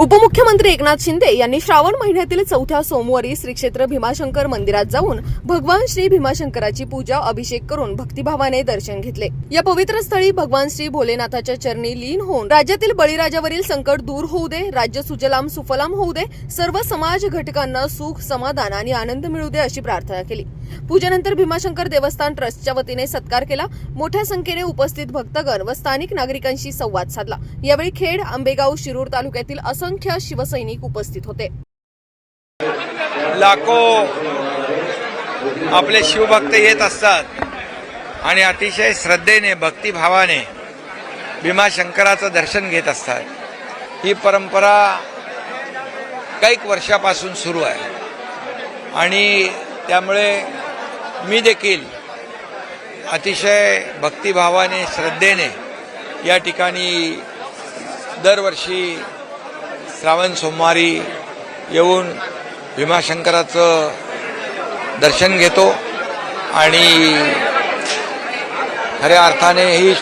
उपमुख्यमंत्री एकनाथ शिंदे यांनी श्रावण महिन्यातील चौथ्या सोमवारी श्री क्षेत्र भीमाशंकर मंदिरात जाऊन भगवान श्री भीमाशंकराची पूजा अभिषेक करून भक्तिभावाने दर्शन घेतले. या पवित्र स्थळी भगवान श्री भोलेनाथाच्या चरणी लीन होऊन राज्यातील बळीराजावरील संकट दूर होऊ दे राज्य सुजलाम सुफलाम होऊ दे सर्व समाज घटकांना सुख समाधान आणि आनंद मिळू दे अशी प्रार्थना केली. पूजेनंतर भीमाशंकर देवस्थान ट्रस्टच्या वतीने सत्कार केला. मोठ्या संख्येने उपस्थित भक्तगण व स्थानिक नागरिकांशी संवाद साधला. यावेळी खेड आंबेगाव शिरूर तालुक्यातील असं असंख्य शिवसैनिक उपस्थित होते. लाखो आपले शिवभक्त येत असतात आणि अतिशय श्रद्धेने भक्तिभावाने भीमाशंकराचं दर्शन घेत असतात. ही परंपरा कैक वर्षापासून सुरू आहे. आणि त्यामुळे मी देखील अतिशय भक्तिभावाने श्रद्धेने या ठिकाणी दरवर्षी श्रावण सोमवारी येऊन भीमाशंकराचं दर्शन घेतो आणि खऱ्या अर्थाने ही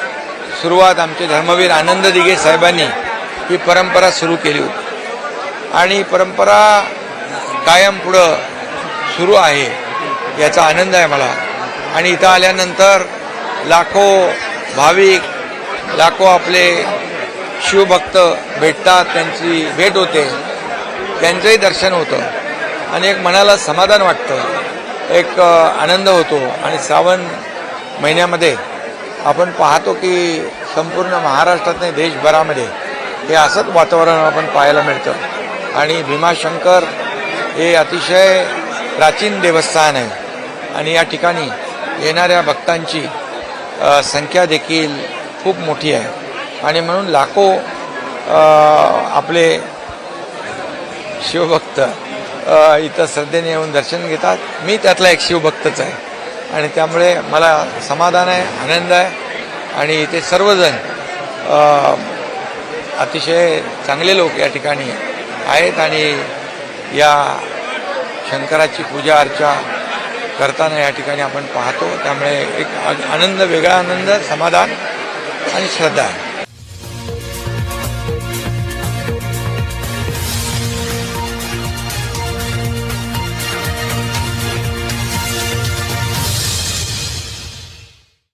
सुरुवात आमचे धर्मवीर आनंद दिघे साहेबांनी ही परंपरा सुरू केली होती. आणि परंपरा कायम पुढं सुरू आहे याचा आनंद आहे मला. आणि इथं आल्यानंतर लाखो भाविक लाखो आपले शिवभक्त भेटतात त्यांची भेट होते त्यांचंही दर्शन होतं. आणि एक मनाला समाधान वाटतं एक आनंद होतो. आणि श्रावण महिन्यामध्ये आपण पाहतो की संपूर्ण महाराष्ट्रात नाही देशभरामध्ये हे असंच वातावरण आपण पाहायला मिळतं. आणि भीमाशंकर हे अतिशय प्राचीन देवस्थान आहे. आणि या ठिकाणी येणाऱ्या भक्तांची संख्या देखील खूप मोठी आहे. आणि म्हणून लाखो आपले शिवभक्त इथं श्रद्धेने येऊन दर्शन घेतात. मी त्यातला एक शिवभक्तच आहे. आणि त्यामुळे मला समाधान आहे आनंद आहे. आणि इथे सर्वजण अतिशय चांगले लोक या ठिकाणी आहेत आणि या शंकराची पूजा अर्चा करताना या ठिकाणी आपण पाहतो. त्यामुळे एक आ- आनंद वेगळा आनंद समाधान आणि श्रद्धा आहे.